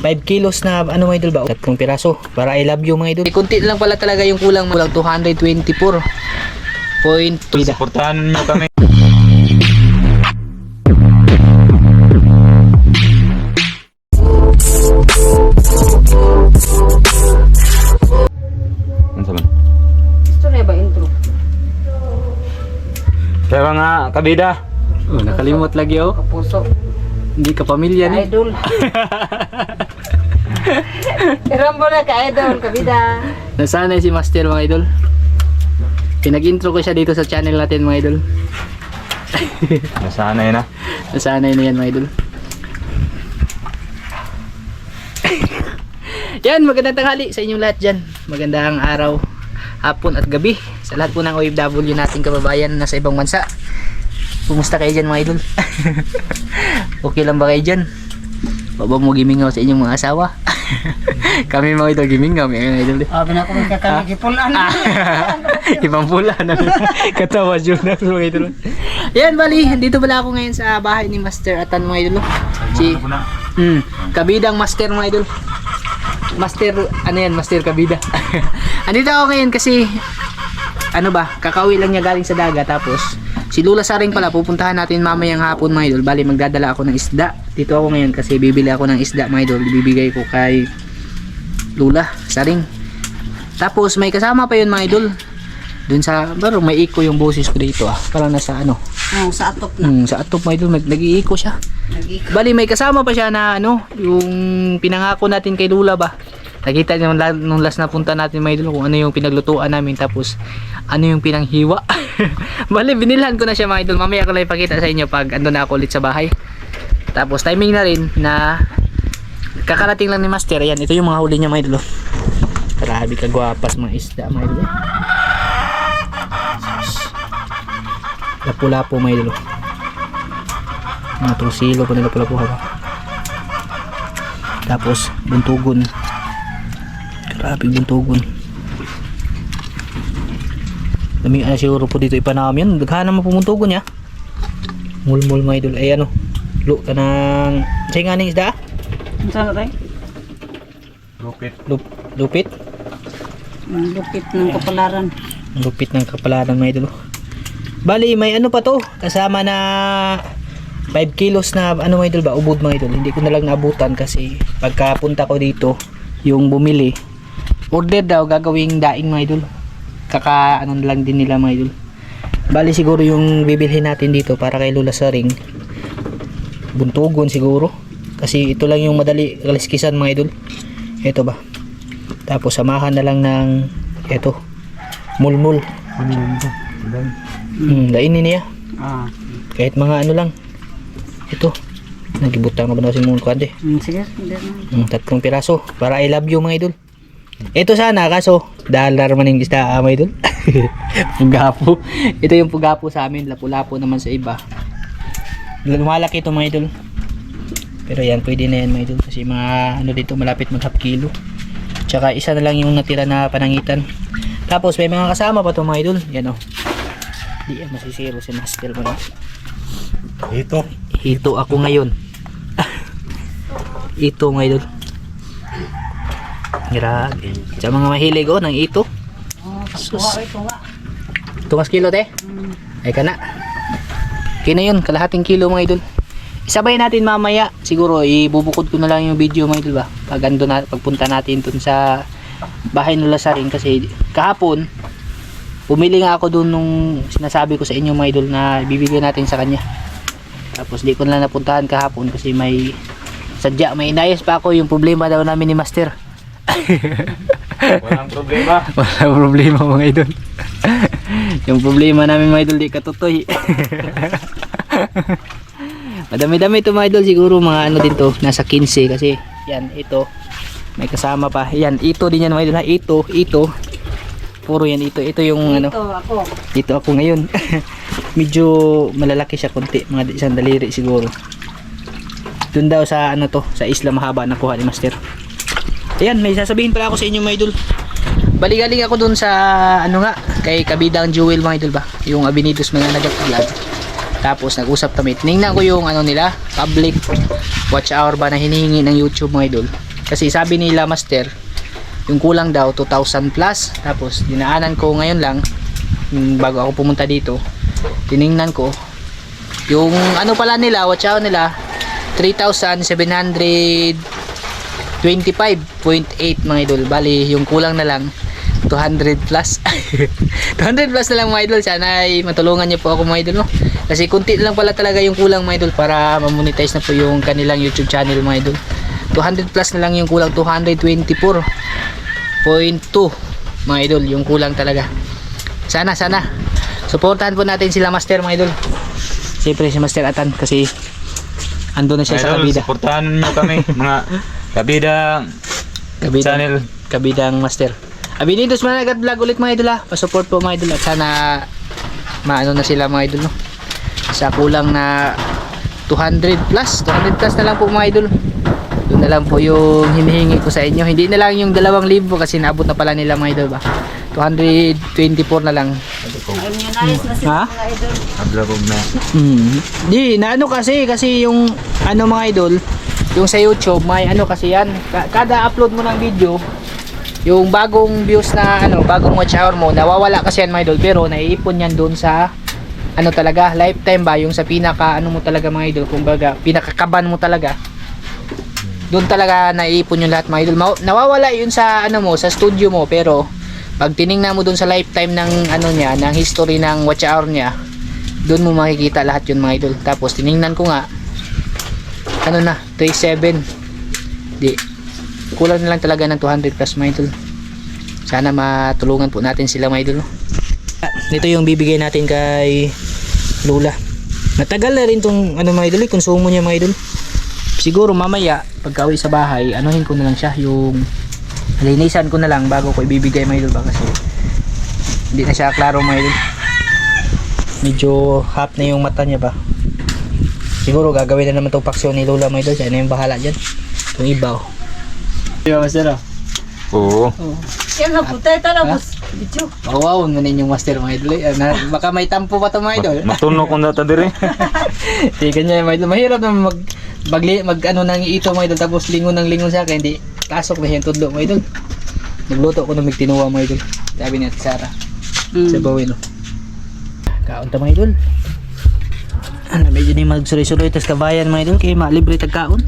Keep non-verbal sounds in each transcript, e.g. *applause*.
5 kilos na ano mga idol ba? Tatlong piraso para I love you mga idol. Eh, kunti lang pala talaga yung kulang mo lang 224 point. Suportahan mo kami. Ano? Kaya nga, kabida. Oh, nakalimot lagi oh. Kapuso. Hindi ka pamilya ni. Idol. *laughs* Rambo na ka idol, kabida. Nasanay si Master mga idol. Pinag-intro ko siya dito sa channel natin mga idol. *laughs* Nasanay na. Nasanay na yan mga idol. yan, magandang tanghali sa inyong lahat dyan. Magandang araw, hapon at gabi. Sa lahat po ng OFW nating kababayan na nasa ibang bansa. Kumusta kayo dyan mga idol? *laughs* okay lang ba kayo dyan? O ba mo gimingaw sa inyong mga asawa? *laughs* kami mga idol gimingaw, mga idol. Oh, binako ka kami gipulan. *laughs* Ibang pula na *laughs* katawa Jonas mga idol. Yan bali, dito pala ako ngayon sa bahay ni Master Atan mga idol. Si Hmm, kabidang Master mga idol. Master, ano yan, Master Kabida. Andito ako ngayon kasi ano ba, kakauwi lang niya galing sa dagat tapos si Lula Saring pala pupuntahan natin mamayang hapon mga idol. Bali magdadala ako ng isda. Dito ako ngayon kasi bibili ako ng isda mga idol. Ibibigay ko kay Lula Saring. Tapos may kasama pa yun mga idol. Dun sa, pero may iko yung boses ko dito ah. Parang nasa ano, Oh, sa atop na. hmm, sa atop mga idol, nag-iiko siya. Nag-ikot. Bali may kasama pa siya na ano, yung pinangako natin kay Lula ba. Nakita niyo nung, la- nung last na punta natin mga idol kung ano yung pinaglutuan namin tapos ano yung pinanghiwa. *laughs* Bali binilhan ko na siya mga idol. Mamaya ko lang ipakita sa inyo pag ando na ako ulit sa bahay. Tapos timing na rin na kakarating lang ni Master. Ayan, ito yung mga huli niya mga idol. Grabe ka gwapas mga isda mga idol. Lapu-lapu mga idol. Mga trusilo pa nila pala po haba. Tapos buntugon. Grabe buntugon. Dami ano siguro po dito ipanam yan. Daghanan mo pumuntugon ya. Mulmul mga idol. Ay ano. Lu ka ng... Say nga ning isda? Ang sana tayo? Lupit. Lup, lupit? Lupit ng kapalaran. Lupit ng kapalaran mga idol. Bali, may ano pa to. Kasama na 5 kilos na ano mga idol ba? Ubod mga idol. Hindi ko na lang naabutan kasi pagkapunta ko dito, yung bumili, order daw gagawing daing mga idol. Kaka ano lang din nila mga idol. Bali siguro yung bibilhin natin dito para kay Lula Saring. Buntugon siguro. Kasi ito lang yung madali kaliskisan mga idol. Ito ba? Tapos samahan na lang ng ito. Mulmul. Hmm, lainin niya. Ah. Kahit mga ano lang. Ito. Nagibutang na ba na si Mungkwan eh. Hmm, sige. Hmm, tatlong piraso. Para I love you mga idol. Ito sana kaso dalar man yung isda ah, mga *laughs* idol. pugapo. Ito yung pugapo sa amin. Lapu-lapu naman sa iba. Lumalaki ito mga idol. Pero yan, pwede na yan mga idol. Kasi mga ano dito malapit mag half kilo. Tsaka isa na lang yung natira na panangitan. Tapos may mga kasama pa to mga idol. Yan o. Di yan masisiro si Master mo. Ito. Ito ako ngayon. *laughs* ito mga idol. Grabe. Sa mga mahilig oh, ng ito. Sus. Tumas kilo te. Hmm. Ay ka na. Kina yun, kalahating kilo mga idol. Isabay natin mamaya. Siguro ibubukod ko na lang yung video mga idol ba. Pag ando na, pagpunta natin dun sa bahay nila Saring kasi kahapon bumili nga ako dun nung sinasabi ko sa inyo mga idol na bibigyan natin sa kanya. Tapos di ko na napuntahan kahapon kasi may sadya may inayos pa ako yung problema daw namin ni Master. *laughs* Walang problema. Wala problema mga idol. yung problema namin mga idol di katutoy. *laughs* Madami-dami ito mga idol siguro mga ano din to nasa 15 kasi yan ito may kasama pa. Yan ito din yan mga idol ha. Ito, ito. Puro yan ito. Ito yung ano. Ito ako. Dito ako ngayon. *laughs* Medyo malalaki siya konti, mga isang daliri siguro. Doon daw sa ano to, sa isla mahaba nakuha ni Master. Ayan, may sasabihin pala ako sa inyo mga idol. Baligaling ako doon sa ano nga, kay Kabidang Jewel mga idol ba? Yung Abinidos mga nagat vlog. Tapos nag-usap kami. Tingnan ko yung ano nila, public watch hour ba na hinihingi ng YouTube mga idol. Kasi sabi nila master, yung kulang daw 2,000 plus. Tapos dinaanan ko ngayon lang bago ako pumunta dito. Tiningnan ko yung ano pala nila, watch out nila 3,725.8 mga idol. Bali, yung kulang na lang 200 plus. *laughs* 200 plus na lang mga idol. Sana ay matulungan niyo po ako mga idol. No? Kasi kunti lang pala talaga yung kulang mga idol para ma-monetize na po yung kanilang YouTube channel mga idol. 200 plus na lang yung kulang 224.2 mga idol yung kulang talaga. Sana sana supportahan po natin sila Master mga idol. Siyempre si Master Atan kasi ando na siya sa Idol, kabida. supportahan nyo kami, mga *laughs* kabida Kabida. channel. kabidang master. Abinidos Managat Vlog ulit mga idol ha. Pa-support po mga idol at sana maano na sila mga idol no. Sa kulang na 200 plus, 200 plus na lang po mga idol. Yun na lang po yung hinihingi ko sa inyo. Hindi na lang yung 2,000 kasi naabot na pala nila mga idol ba. 224 na lang. Ayun yun, ayos na sila Ha? idol. Ablabog na. Di, na ano kasi, kasi yung ano mga idol, yung sa YouTube, may ano kasi yan. Ka- Kada upload mo ng video, yung bagong views na ano, bagong watch hour mo, nawawala kasi yan mga idol, pero naiipon yan doon sa ano talaga, lifetime ba, yung sa pinaka ano mo talaga mga idol, kumbaga, pinakakaban mo talaga. Doon talaga naiipon yung lahat mga idol. Nawawala yun sa ano mo, sa studio mo, pero pag tiningnan mo doon sa lifetime ng ano niya, ng history ng watch hour niya, doon mo makikita lahat yun mga idol. Tapos tiningnan ko nga ano na 37 di kulang na lang talaga ng 200 plus mga idol. Sana matulungan po natin sila mga idol. No? ito yung bibigay natin kay Lula. Matagal na rin tong ano mga idol eh, konsumo niya mga idol. Siguro mamaya pagka sa bahay anuhin ko na lang siya yung linisan ko na lang bago ko ibibigay mga idol ba kasi hindi na siya klaro mga idol medyo half na yung mata niya ba siguro gagawin na naman itong paksyon ni Lola mga idol siya na yung bahala dyan itong ibaw di ba master oh? Oo. Yan na, putay talabos. Bicho. mawawon mo ninyong master mga idol eh. Na, baka may tampo pa ito mga idol Matuno ko na ta dire. *laughs* di kanya mga idol mahirap naman mag mag, mag ano nang ito mga idol tapos lingon ng lingon sa akin hindi kasok na yung tudlo mga idol. Nagluto ko ng magtinuwa mga idol. Sabi ni Ate Sara sa Mm. bawin oh. kaon ta mga idol. Ano medyo ni magsuloy-suloy tas kabayan mga idol. Kay malibre tag kaon.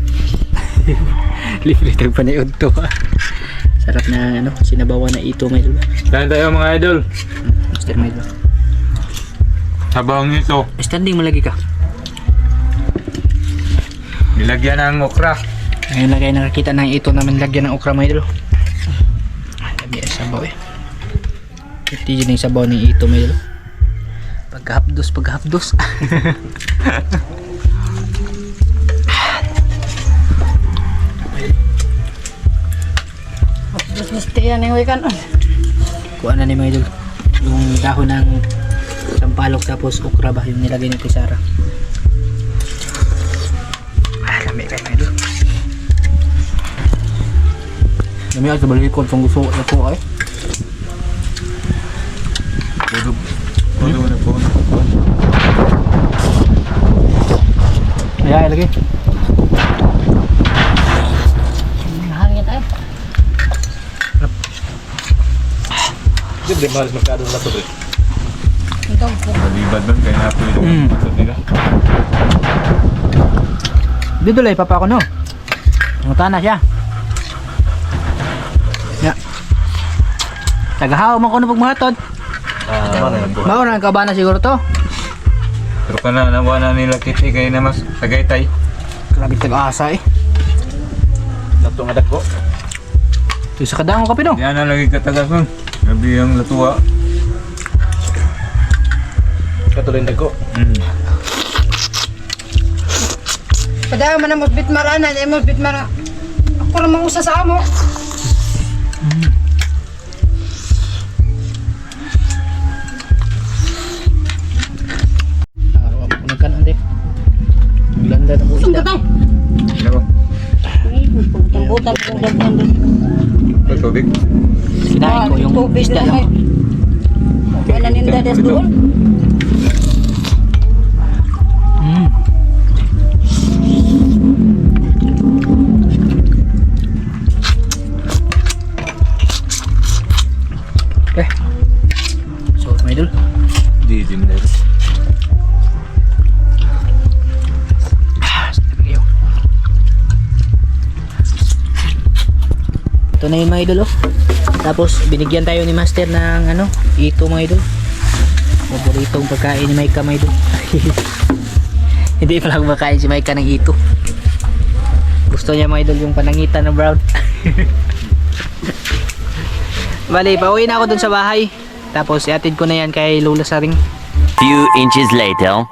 *laughs* Libre tag paniod to ha sarap na ano sinabawan na ito mga idol. Kain tayo mga idol. master mga idol. Habang ito, standing mo lagi ka. Nilagyan ng okra. Ngayon lang kayo nakakita ng ito naman lagyan ng okra mga idol. Dami ang sabaw eh. Ito yun yung sabaw ng ito mga idol. Pagkahapdos pagkahapdos Tapos gusto yan yung wikan. kuha na ni mga idol yung dahon ng sampalok tapos okra ba yung nilagay ni Tisara ah lami kayo ako sa balikod kung gusto ko po ay Pudog. Pudog na po. ay ay lagi Hangin ay. Di mahal magkado na to bre. Ito po. Malibad man kaya napo yung Mm. matot nila. dito lang papa ko no Muta na siya tagahaw man ko na pagmatod Ah, mao na ang kabana siguro to Pero ka na nawa na nila kiti kay na mas tagaytay. grabe tag-asa eh Lato nga dako. ito sa kadang ko kape no Yan na lagi katagas nun. Gabi ang latuwa. Katulad ko. Mm. Padaya man ang bit marana, ay mo bit mara. Ako namang usa sa amo. Daghan din. Sa tubig? kinain ko yung Tubig isda lang. Wala ninda des doon. Ito na yun mga idol oh. Tapos binigyan tayo ni Master ng ano, ito mga idol. Paboritong pagkain ni Maika mga idol. *laughs* Hindi pala kumakain si Maika ng ito. Gusto niya mga idol yung panangitan na brown. *laughs* Bali, pauwi na ako dun sa bahay. Tapos iatid ko na yan kay Lola Saring. Few inches later.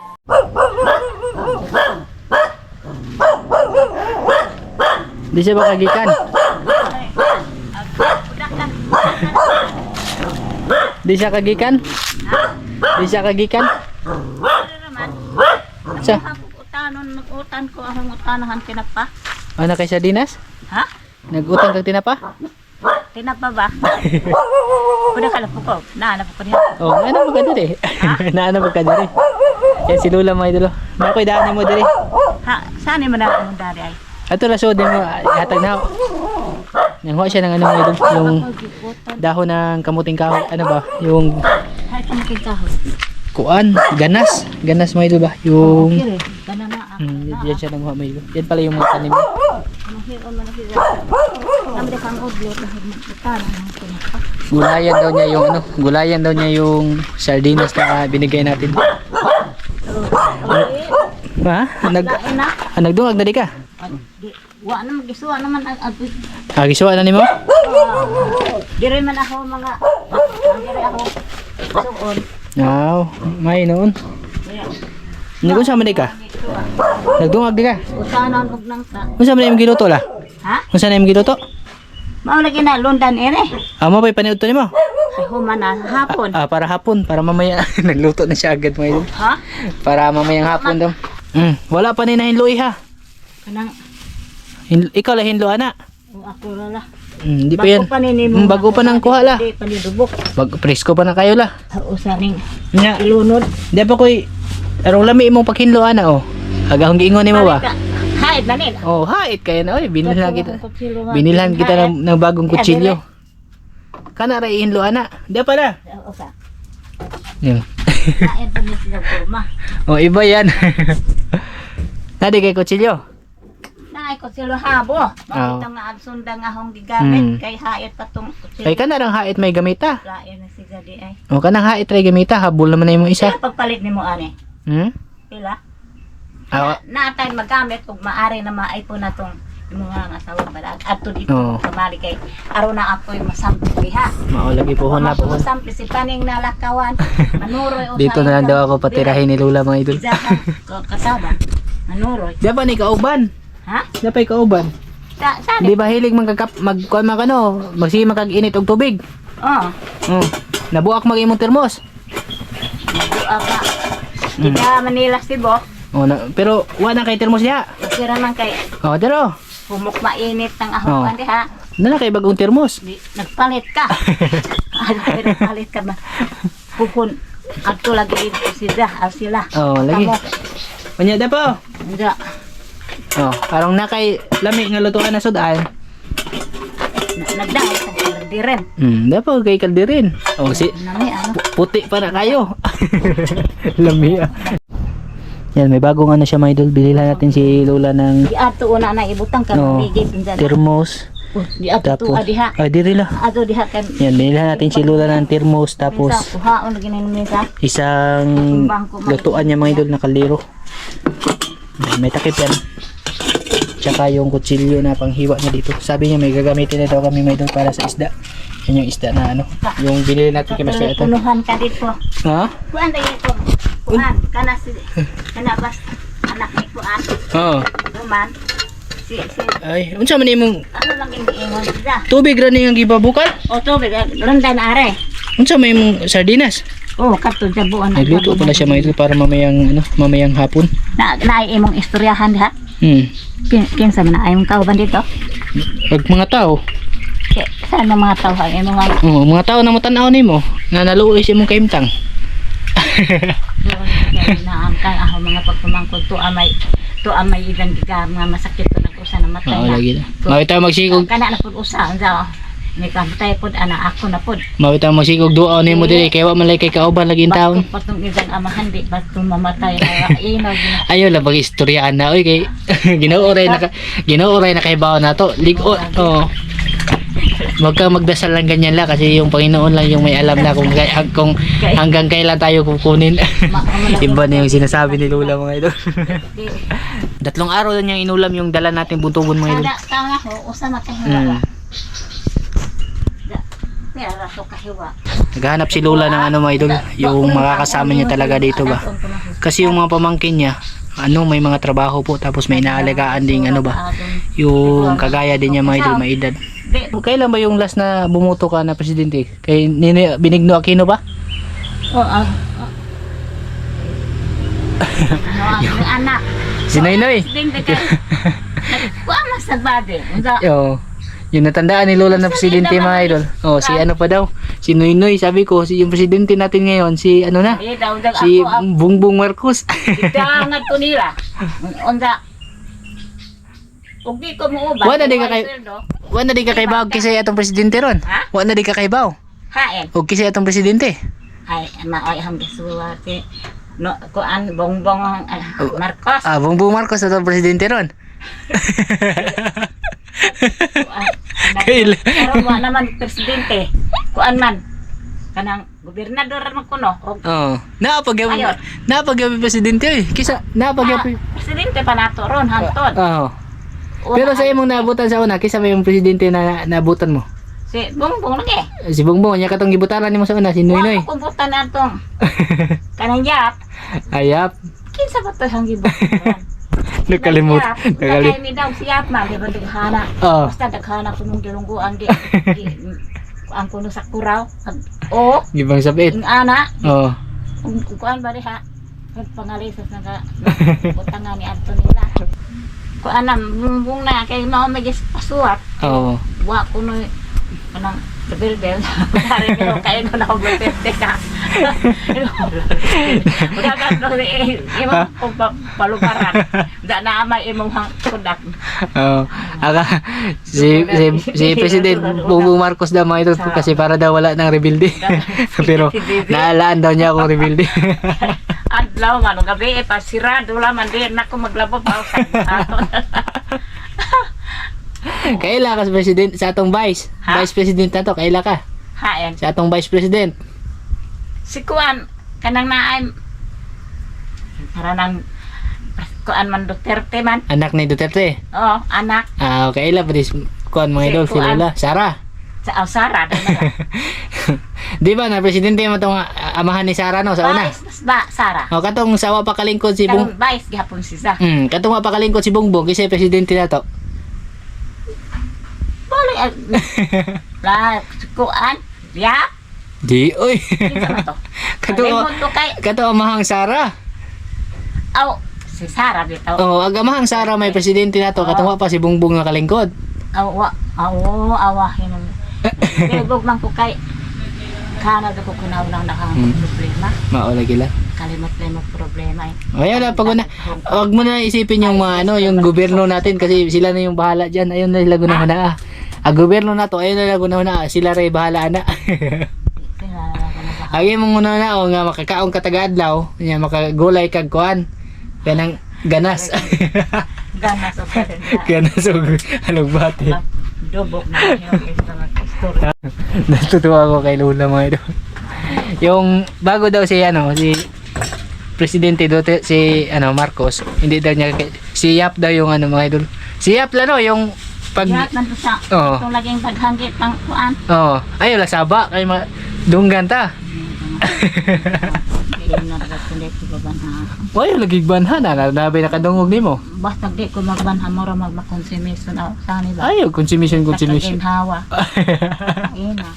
Di siya ba kagikan? Di siya kagikan? Di siya kagikan? Sa, Utanon, nag-utan ko ang utanahan tinapa. ano kay Sardinas? Ha? Nag-utang kag tinapa? Tinapa ba? *laughs* Kuda ka lang po ko. Naanap ko niya. Oh, ano ba *laughs* ka diri? Naano ba ka diri? Yan si Lula mga idolo. Nakoy daanin mo diri. Ha? Saan mo na ang dari ay? Ato la so din mo hatag na. Nangho siya ng ano mga idol, yung dahon ng kamuting kahoy, ano ba? Yung Hay ka making kahoy. kuan, ganas, ganas mga idol ba? Yung ako. Hmm, yan siya nang mga idol. Yan pala yung mga tanim. tinapa. Gulayan daw niya yung ano, gulayan daw niya yung sardinas na binigay natin. Ha? Nag ah, nagdungag na di ka? Di, wa na magisuwa naman ang ag Ah, gisuwa na nimo? Dire man ako mga dire ako. Suon. Wow, may noon. Nagkun sa man di ka? Nagdungag di ka? Utanan ug nang ta. Unsa man imong giluto la? Ha? Unsa na imong giluto? Mao lagi na lundan ere. Amo pa'y paniudto nimo? Ay human na hapon. Ah, para hapon, para mamaya *laughs* nagluto na siya agad idol. Ha? Para mamayang hapon daw. Mm, wala pa ni na hinlo iha. Kanang Hin- ikaw la hinlo ana. o ako lala. Mm, di pa yan. Pa Mm, bago pa nang kuha la. Di pa ni dubok. Bag presko pa na kayo la. Usaning Nya, ilunod. di pa koy arong lami imong paghinlo ana oh. Agahong giingon nimo ba? Haid na nila. Oh, hait kaya na oy, binilhan kita. Binilhan kita ng, ng bagong kutsilyo. Kana ra ihinlo ana. Di pa na. Pa ni sila kurma. *laughs* oh, iba yan. *laughs* Nadi kay kutsilyo. Naay ko sila habo. Makita nga absunda nga hong gigamit Mm. kay haid pa tong Kay kana rang hait may gamita. Lain na siya di ay. O kanang hait ray gamita, habol naman na imong isa. Pila pagpalit nimo ani? Hmm? Pila? Ah, Naatay magamit ug maari na maipon na tong mga asawa ba adto dito Oo. sa bali kay aron na ako yung masampi diha. mao lagi pohon na pohon. Masampi si paning nalakawan. Manuroy o Dito na lang daw ako patirahin ni Lula mga idol. Kasaba. Manuroy. Ba ni kauban? Ha? Di pa kauban? Sa saan? Di ba hilig magkakap magkuan mag ano, magsige magkag-init og tubig? Oh. Oh. Nabuak mag imong termos. Duwa ka. Di ka Manila Cebu. Oh, na, pero wa na kay termos diha. Sira man kay Oh, dero. humok mainit ng Oo. ahong diha. Nala kay bagong termos. Di, nagpalit ka. Ano pero palit ka ba? Pupun. Ato lagi dito sila, sila. Oh, lagi. Amo. Unya da po. Hindi. Oh, karong na kay lami nga lutuan na sudan. Nagdahil sa di rin. Hmm, da po kay kaldirin. Oh, si ano? Pu- puti pa na kayo. *laughs* Lami ah. Yan, may bagong ano siya mga idol. Bilila natin si Lola ng Di ato una na ibutang ka No. no. pinsan. thermos. Oh, Di ato Tapos, to adiha. ay diri la. Ato diha kan. Yan, bilila natin si Lola ng thermos. Tapos, lagi na mesa. isang lutuan niya mga idol na kaldero. Yan, May takip yan. Tsaka yung kutsilyo na panghiwa niya dito. Sabi niya may gagamitin na daw kami mga idol para sa isda. Yan yung isda na ano. Yung binili natin kay Master Atan. Punuhan ka dito. Ha? Kuan tayo ito. Kuan kana si kana bas anak ni kuan. Oo. Duman. Si si Ay, unsa man imong ano lang yung ingon tubig ra ni ang gibabukal? O to ronda na are. Unsa may imong sardinas? Oh, kato sa buwan. Nagluto pala siya mga idol para mamayang ano, mamayang hapon. Na na imong istoryahan diha. Hmm. Kin kinsa man ay imong kauban dito? Pag mga tao, Kaya, saan ang mga tao ay mga oh, mga tao na matan-aw nimo na naluoy sa imong kaimtang. naam kay ako mga pagpamangkod to amay to amay ilang giga mga masakit to nag usa na matay Oo, na. lagi na. Mawita magsigog, Kana na pud usa unsa ni kamatay pud ana ako na pud. mawita magsigog duaw nimo diri kay wa man lay kay kauban lagi in taon. Patong ilang amahan di bato mamatay na gina. *laughs* Ayo la bag istoryaan na oy kay *laughs* ginoo ray na ka- ginoo ray na kay bawo na to. Ligon. Oh. Huwag kang magdasal lang ganyan lang kasi yung Panginoon lang yung may alam na kung, kay- kung hanggang kailan tayo kukunin. *laughs* Iba na yung sinasabi ni Lola mga idol. Tatlong araw na niyang inulam yung dala natin buntugon mga idol. Tanga ho, usa makahiwa. Hmm. Pera raso kahiwa. Naghahanap si Lola ng ano mga idol, yung makakasama niya talaga dito ba. Kasi yung mga pamangkin niya, ano may mga trabaho po tapos may inaalagaan ding ano ba, yung kagaya din niya mga idol, may edad. Kailan ba yung last na bumuto ka na presidente? Kay Nini, Benigno Aquino ba? oh, ah. ah. Ano ang *laughs* anak? Si Noynoy. Kuha mas nagbade. Yo, yung natandaan ni Lola na presidente mga idol. Oh, si ano pa daw? Si Noynoy, sabi ko, si yung presidente natin ngayon, si ano na? Si Bongbong Marcos. *laughs* Itangat ko nila. Unsa? Ugi ko mo ba? Wala di ka kay Wa na di ka kaybaw kasi atong presidente ron. Ha? Wa na di ka kaybaw. Haen. O kasi atong presidente. Ay, maoy ang bisuwate. No, kuan bongbong ah, Marcos. Ah, Bongbong Marcos atong presidente ron. *laughs* *laughs* Kaila. Pero *laughs* wa naman presidente. Kuan man. Kanang gobernador man kuno. O Oh, napag Ayun. napag presidente oy. Kisa Ah, presidente pa nato ron hanton. Oh. Pero sa imong naabutan sa una, kisa may yung presidente na naabutan mo. si bongbong lagi. Si Bongbong, nya katong gibutaran nimo sa una si Noy Noy. Wa ko kumputan atong *laughs* kanang yap. Ayap. Kinsa ba to ang gibutaran? *laughs* Nakalimut. Nakalimut. Nakalimut. mi daw siyap ma di ba daghana. Oh. Basta daghana kuno gilungguan di. di- ang kuno sa kuraw. Ag- O, Gibang sabit. ang ana, Oh. kung kuan ba diha? Ang pangalisas na ka utangan ni Antonila. Kuan na mumbong na kay mao may pasuwat. Oh. Wa kuno kanang rebelde. Pare pero kay ko na *laughs* ko berte ka. Udah kan no imo ko pa- paluparan. Da na amay imong hang kudak. Oh. Aka si si si *laughs* President Bongbong Marcos daw mga ito kasi para daw wala nang rebuilde. *laughs* Pero naalaan daw niya akong rebuilde. Adlaw man gabi e pasirado laman di nako maglabo pa sa. Kaila ka sa president sa atong vice. Ha? Vice president na to, kaila ka. Haen. Sa atong vice president. Si kuan kanang naay para nang kuan man Duterte man. Anak ni Duterte. Oh, anak Ah, kaila pa dis kuan mga Si idol si. Lola, Sara. sa din na. *laughs* Di ba na presidente mo tong ah, amahan ni Sara no sa una? Vice ba Sara. O katong sawa pa kalingkod si Bong vice gihapon si Sa. Hmm, katong pa kalingkod si Bongbong kasi presidente na to. Bali ah, la *laughs* kuan. Ya, Di oy. Kato kato amahang Sara. aw si Sara bitaw. Oh, ag amahang Sara may presidente na to katong wa pa si Bongbong nga kalingkod. Aw wa aw awahin mo. Pero man ko kay kana ko kunaw na nakang Hmm. problema. Mao lagi la. Kalimot na mo problema eh. Ayun na pag una, wag mo na isipin yung mga ano, yung gobyerno natin kasi sila na yung bahala diyan. Ayun na sila gunahuna. na. Ang gobyerno na to, ayun na sila gunahuna. Sila ray bahala na. *laughs* Agi mong una na o nga makakaong katagadlaw, nya makagulay kag kuan. Kanang ganas. *laughs* Ganas o *laughs* na. ganas og halog bati. Dubok na yung. Natutuwa ako kay Lola mga idol. Yung bago daw si ano, si Presidente Duterte, si ano Marcos, hindi daw niya si Yap daw yung ano mga idol. Si Yap lano yung pag Lahat to sa Oo. itong laging paghangit pang kuan. Oh, ayo la saba kay ma dunggan ta. *laughs* Hindi na rin kundi ko babanha. Why lagi banha na nabay nakadungog nimo. Basta di ko magbanha mo ra magmakonsumisyon aw sani ba? Ayo consumption consumption. hawa. *laughs* Ina.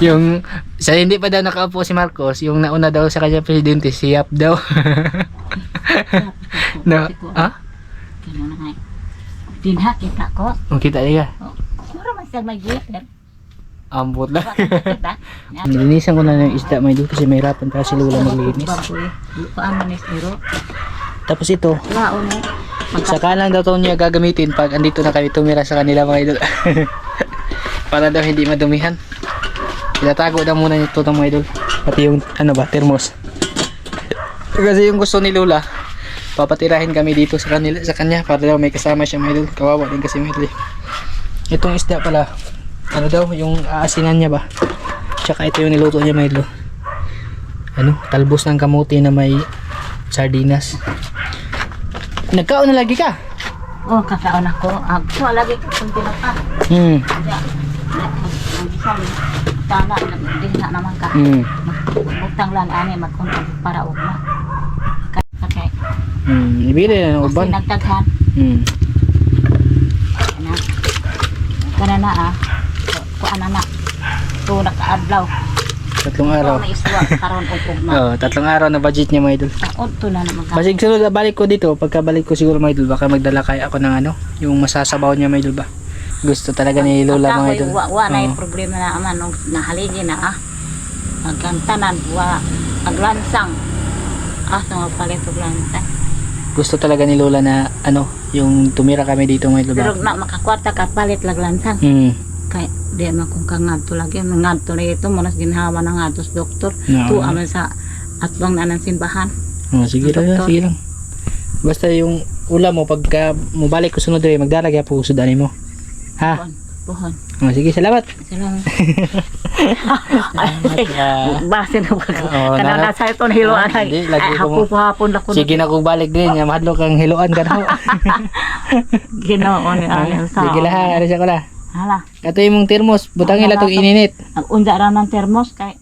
yung sa hindi pa daw nakaupo si Marcos, yung nauna daw sa kanya presidente si Yap daw. *laughs* no, ah? Dinha kita ko. Ang kita niya. Mura man siya may glitter. Ambot lang. Kita. *laughs* Nilinisan ko na ng isda may doon kasi mahirapan pa si Lola maglinis. Baboy. Kuan man is iro. Tapos ito, Laon eh. saka lang daw niya gagamitin pag andito na kami tumira sa kanila mga idol. *laughs* Para daw hindi madumihan. Itatago na muna ito ng mga idol. Pati yung ano ba, thermos. Kasi yung gusto ni Lola, papatirahin kami dito sa kanila sa kanya para daw may kasama siya idol. Kawawa din kasi idol. eh. Itong isda pala, ano daw, yung aasinan niya ba? Tsaka ito yung niluto niya, idol. Ano, talbos ng kamuti na may sardinas. Nagkaon na lagi ka? Oh, kasaon ako. Ako, lagi ko kung tinapa. Hmm. Tana, din na naman ka. Hmm. Butang lang ani, magkuntag para ugma. Hmm. Ibili na ng kasi uban. nagtaghan. Hmm. na kana na ah ko ana na to nakaadlaw Tatlong araw. may iswa karon ugma Oh, tatlong araw na budget niya, mga idol. taon to na naman ka Basig sunod balik ko dito, pagkabalik ko siguro mga idol, baka magdala kaya ako ng ano, yung masasabaw niya mga idol ba. Gusto talaga ni Lola mga idol. wa, wa na yung Oo. problema na aman nung nahaligi na ah agkantanan wa aglansang ah no palit og lansang Gusto talaga ni Lola na ano, yung tumira kami dito mga idol pero na makakwarta ka palit lag lansang Hmm. kay di man kung kangadto lagi ngadto na ito mo ginhawa na ngadto sa doktor No. tu aman sa atbang na ng simbahan Oh, sige lang, Doktor. sige lang. Basta yung ulam mo, pagka mubalik ko sunod rin, magdarag po sudanin mo. Ha? Pohon, pohon. Oh, sige, salamat. Salamat. *laughs* Ah, Base na ba? Oo, Kana nara- na sa ito hiluan Ah, ay. hindi, lagi Ay, ko mo- hapo hapon ako. sige na kung balik din, ya, mahadlo kang hiluan ka na. *laughs* Ginoo ni ayon sa. sige lang, ha, alis ako na. Hala. Ito yung mong termos, butangin Wala lang itong to. ininit. Ang unda ra ng termos kay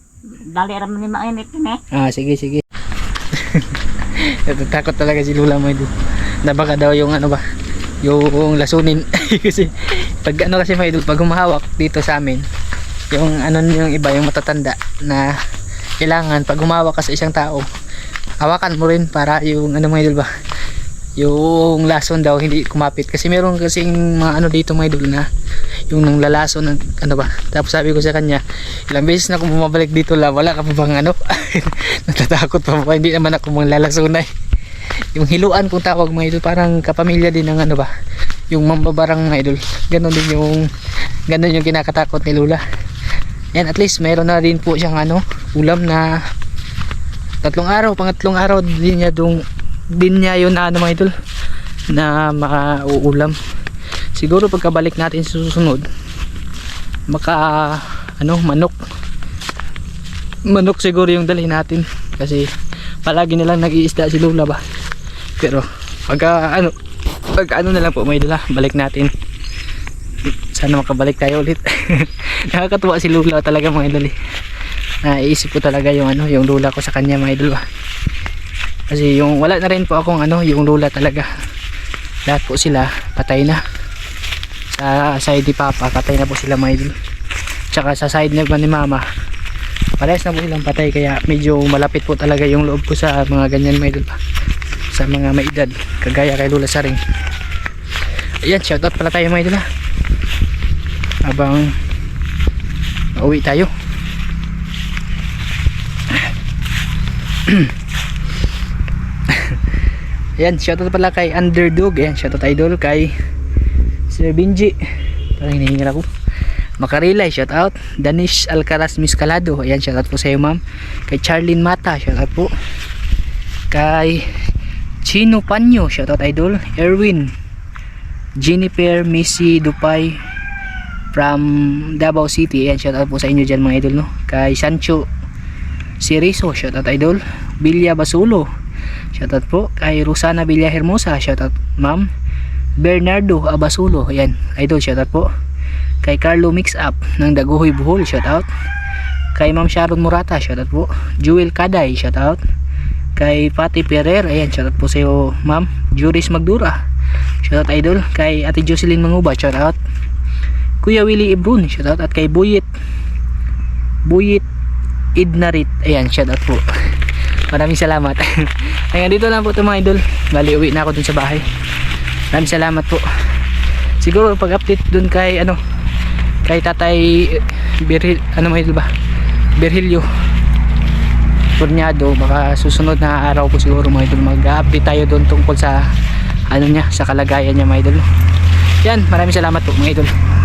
dali ra man ni mainit ni. Ah, sige, sige. *laughs* Natatakot talaga si Lula mo ito. Na baka daw yung ano ba, yung lasunin. kasi pag ano kasi may pag humahawak dito sa amin, yung ano yung iba, yung matatanda na kailangan pag humawak ka sa isang tao, hawakan mo rin para yung ano mga idol ba, yung lason daw hindi kumapit. Kasi meron kasing mga ano dito mga idol na yung nang lalason ng ano ba tapos sabi ko sa kanya ilang beses na ako bumabalik dito la wala ka pa bang ano? *laughs* Natatakot pa ba hindi naman ako mga lalasunay yung hiluan kung tawag mga idol parang kapamilya din ng ano ba yung mambabarang mga idol. Ganon din yung ganon yung kinakatakot ni Lula yan at least meron na rin po siyang ano ulam na tatlong araw pangatlong araw din niya dung din niya yun ano mga idol na makauulam siguro pagkabalik natin susunod maka ano manok. Manok siguro yung dalhin natin kasi palagi nilang nag-iisda si Lola ba? Pero pagka ano pag ano na lang po may dala balik natin. Sana makabalik tayo ulit. *laughs* Nakakatuwa si Lola talaga mga idol eh. Naiisip ko talaga yung ano yung lula ko sa kanya mga idol ba kasi yung wala na rin po akong ano yung lula talaga. Lahat po sila patay na. Sa side ni Papa patay na po sila mga idol. Tsaka sa side naman ni Mama parehas na po silang patay kaya medyo malapit po talaga yung loob ko sa mga ganyan mga idol pa sa mga may edad kagaya kay Lula Saring. Ayan shoutout pala tayo mga idol ha habang uwi tayo. *clears throat* Ayan shoutout pala kay Underdog. Ayan shoutout idol kay Sir Benji. Parang hinihingal ako. Makarilay, shout out. Danish Alcaraz Miscalado, ayan, shout out po sa iyo, ma'am. Kay Charlene Mata, shout out po. Kay Chino Panyo, shout out idol. Erwin, Jennifer Missy Dupay from Davao City, ayan, shout out po sa inyo dyan mga idol, no. Kay Sancho Siriso, shout out idol. Bilya Basulo, shout out po. Kay Rosana Villa Hermosa, shout out ma'am. Bernardo Abasulo, ayan, idol, shout out po kay Carlo Mix Up ng Daguhoy Buhol shoutout kay Ma'am Sharon Murata shoutout po Jewel Kaday shoutout kay Pati Ferrer. Ayan shoutout po sa iyo Ma'am. Juris Magdura. Shoutout idol. Kay Ate Jocelyn Manguba shoutout. Kuya Willie Ibrun shoutout. At kay Buyit. Buyit Idnarit. Ayan shoutout po. Maraming salamat. *laughs* Ayan dito lang po ito mga idol. Bali uwi na ako dun sa bahay. Maraming salamat po. Siguro pag update dun kay ano kay tatay Birhil ano may ba? Birhilio Tornado. Baka susunod na araw po siguro mga idol mag-update tayo doon tungkol sa ano niya sa kalagayan niya mga idol. Yan maraming salamat po mga idol